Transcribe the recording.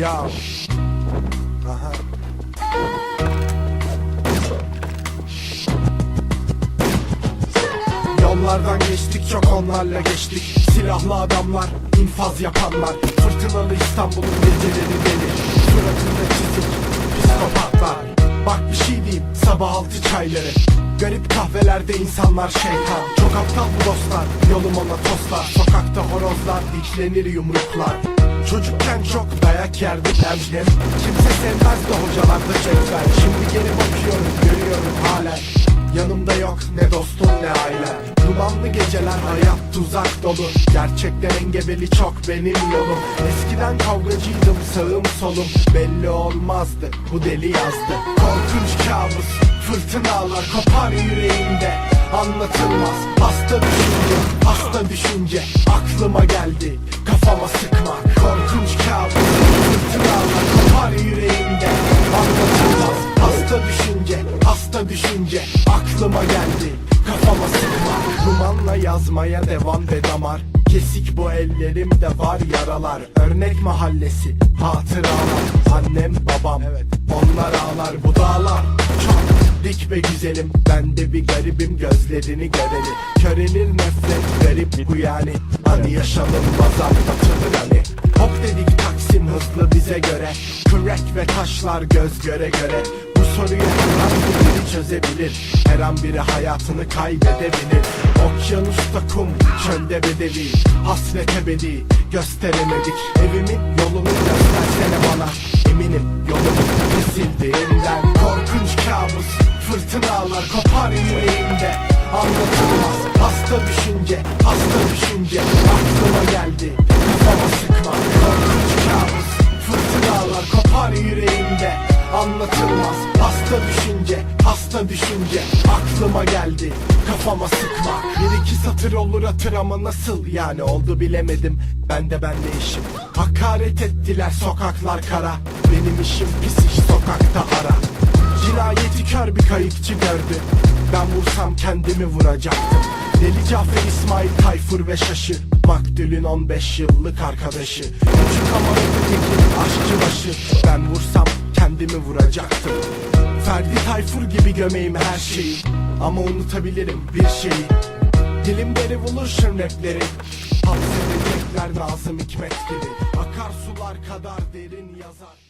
Ya. Aha. Yollardan geçtik çok onlarla geçtik. Silahlı adamlar, infaz yapanlar. Fırtınalı İstanbul'un geceleri deli. Suratında çizik, psikopatlar. Bak bir şey diyeyim, sabah altı çayları. Garip kahvelerde insanlar şeytan. Çok aptal bu dostlar, yolum ona toslar Sokakta horozlar, diklenir yumruklar Çocukken çok dayak yerdik emcim Kimse sevmezdi hocalarda cevher Şimdi geri bakıyorum, görüyorum hala. Yanımda yok ne dostum ne aile. Dumanlı geceler hayat tuzak dolu. Gerçekten engebeli çok benim yolum. Eskiden kavgacıydım sağım solum. Belli olmazdı bu deli yazdı. Korkunç kabus fırtınalar kopar yüreğimde. Anlatılmaz hasta düşünce hasta düşünce Aklıma geldi kafama sıkmak Korkunç kabus. Fırtınalar kopar yüreğimde. Anlatılmaz hasta düşünce hasta düşünce Aklıma geldi. Kafama sıkma Dumanla yazmaya devam ve damar. Kesik bu ellerimde var yaralar. Örnek mahallesi hatıralar. Annem babam onlar ağlar. Bu dağlar Çok dik ve güzelim. Ben de bir garibim gözlerini göreli Körelir nefret garip bu yani. Hani yaşanılmaz anlatılır bize göre. Kürek ve taşlar göz göre göre. Bu soruyu her an biri çözebilir. Her an biri hayatını kaybedebilir. Okyanusta kum, çölde bedevi. Hasret ebedi, gösteremedik. Evimin yolunu göstersene bana. Eminim yolum kesildiğinden Korkunç kabus, fırtınalar kopar yüreğimde. Anlatılmaz, hasta düşünce, hasta düşünce. Aklıma geldi, kopar yüreğimde. Anlatılmaz, hasta düşünce, hasta düşünce. Aklıma geldi, kafama sıkma. Bir iki satır olur atır ama nasıl yani oldu bilemedim. Ben de ben de işim. Hakaret ettiler sokaklar kara. Benim işim pis iş sokakta ara. Cinayeti kör bir kayıkçı gördü. Ben vursam kendimi vuracaktım. Deli Cafer İsmail Tayfur ve Şaşı. Maktulün 15 yıllık arkadaşı. Küçük ama kendimi vuracaktım. Ferdi Tayfur gibi gömeyim her şeyi. Ama unutabilirim bir şeyi. Dilimde revolution rapleri Hapsedecekler Nazım Hikmet gibi. Akarsular kadar derin yazar